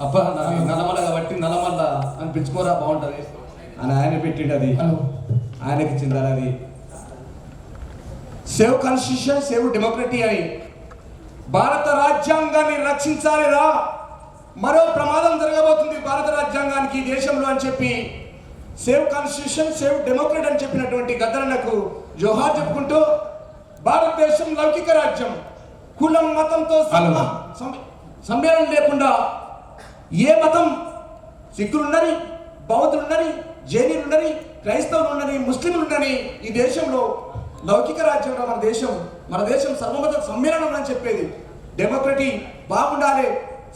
అబ్బా నల్లమల్ల కాబట్టి నల్లమల్ల అని పిలుచుకోరా బాగుంటది. అని ఆయన పెట్టిండు అది ఆయనకి చెందాలి అది. సేవ్ కాన్స్టిట్యూషన్ సేవ్ డెమోక్రటీ అని. భారత రాజ్యాంగాన్ని రక్షించాలి రా. మరో ప్రమాదం జరగబోతుంది భారత రాజ్యాంగానికి దేశంలో అని చెప్పి. సేవ్ కాన్స్టిట్యూషన్ సేవ్ డెమోక్రట్ అని చెప్పినటువంటి గద్దరన్నకు జోహార్ చెప్పుకుంటూ భారతదేశం లౌకిక రాజ్యం. కులం మతంతో సమ్మేళనం లేకుండా ఏ మతం సిక్కులున్నని బౌద్ధులున్నని జైనులున్నని క్రైస్తవులు ఉన్నని ముస్లింలు ఉన్నని ఈ దేశంలో లౌకిక రాజ్యంలో మన దేశం మన దేశం సర్వమత సమ్మేళనం అని చెప్పేది డెమోక్రటీ బాగుండాలి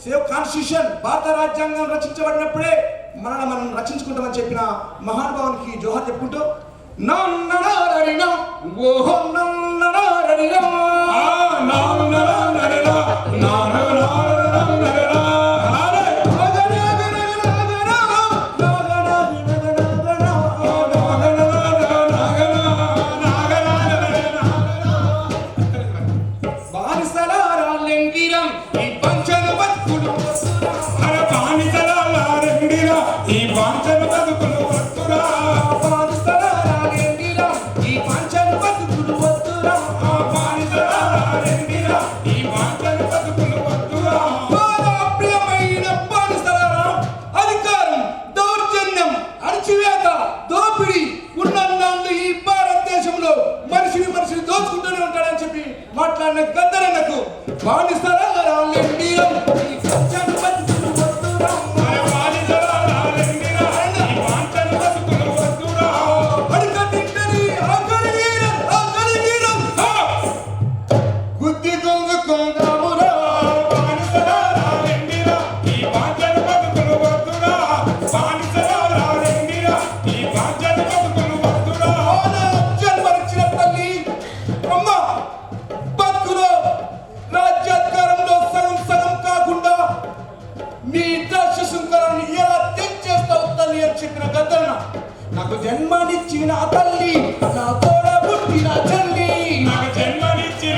సేవ్ కాన్స్టిట్యూషన్ భారత రాజ్యాంగం రచించబడినప్పుడే మనల్ని మనం రక్షించుకుంటామని చెప్పిన మహానుభావునికి జోహార్ చెప్పుకుంటూ నన్ననారరినా, ఓహో నన్ననారరినా. మాట్లాడిన గద్దరన్నకు బానిసలారా జన్మనిచ్చిన తల్లి నా తోడ పుట్టిన తల్లి. నాకు జన్మనిచ్చిన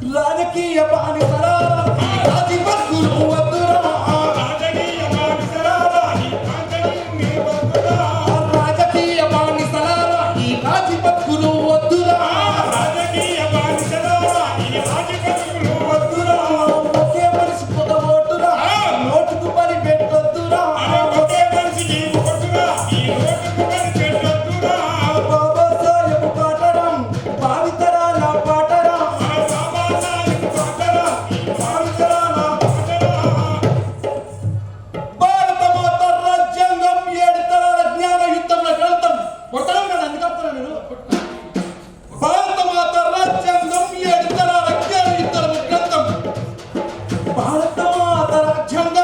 لا نكية بعني قرار. هذه بس القوة 전당